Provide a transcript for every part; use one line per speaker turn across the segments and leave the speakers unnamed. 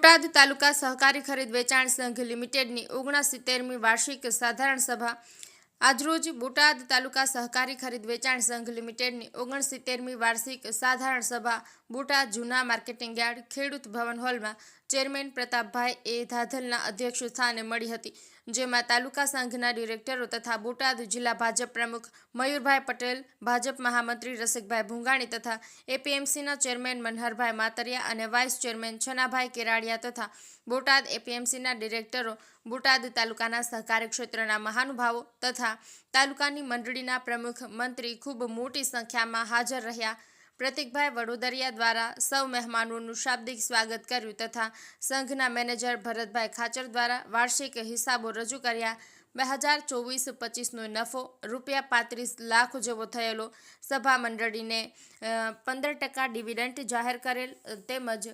તાલુકા સહકારી ખરીદ વેચાણ સંઘ લિમિટેડની ઓગણસિત્તેરમી વાર્ષિક સાધારણ સભા આજરોજ બોટાદ તાલુકા સહકારી ખરીદ વેચાણ સંઘ લિમિટેડની ઓગણસિત્તેરમી વાર્ષિક સાધારણ સભા બોટાદ જૂના માર્કેટિંગ યાર્ડ ખેડૂત ભવન હોલમાં ચેરમેન પ્રતાપભાઈ એ ધાધલના અધ્યક્ષ સ્થાને મળી હતી, જેમાં તાલુકા સંઘના ડિરેક્ટરો તથા બોટાદ જિલ્લા ભાજપ પ્રમુખ મયુરભાઈ પટેલ, ભાજપ મહામંત્રી રસિકભાઈ ભૂંગાણી તથા એપીએમસીના ચેરમેન મનહરભાઈ માતરિયા અને વાઇસ ચેરમેન છનાભાઈ કેરાડિયા તથા બોટાદ એપીએમસીના ડિરેક્ટરો, બોટાદ તાલુકાના સહકારી ક્ષેત્રના મહાનુભાવો તથા તાલુકાની મંડળીના પ્રમુખ મંત્રી ખૂબ મોટી સંખ્યામાં હાજર રહ્યા પ્રતિકભાઈ વડોદરિયા દ્વારા સૌ મહેમાનોનું શાબ્દિક સ્વાગત કર્યું તથા સંઘના મેનેજર ભરતભાઈ ખાચર દ્વારા વાર્ષિક હિસાબો રજૂ કર્યા. બે હજાર ચોવીસ પચીસનો નફો રૂપિયા પાંત્રીસ લાખ જેવો થયેલો સભા મંડળીને પંદર ટકા ડિવિડન્ટ જાહેર કરેલ તેમજ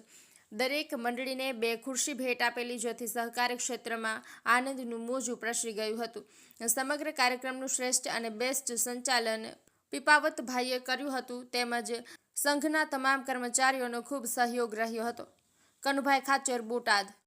દરેક મંડળીને બે ખુરશી ભેટ આપેલી જેથી સહકારી ક્ષેત્રમાં આનંદનું મોજું પ્રસરી ગયું હતું. સમગ્ર કાર્યક્રમનું શ્રેષ્ઠ અને બેસ્ટ સંચાલન પીપાવતભાઈએ કર્યું હતું તેમજ સંઘના તમામ કર્મચારીઓનો ખૂબ સહયોગ રહ્યો હતો. કનુભાઈ ખાચર બોટાદ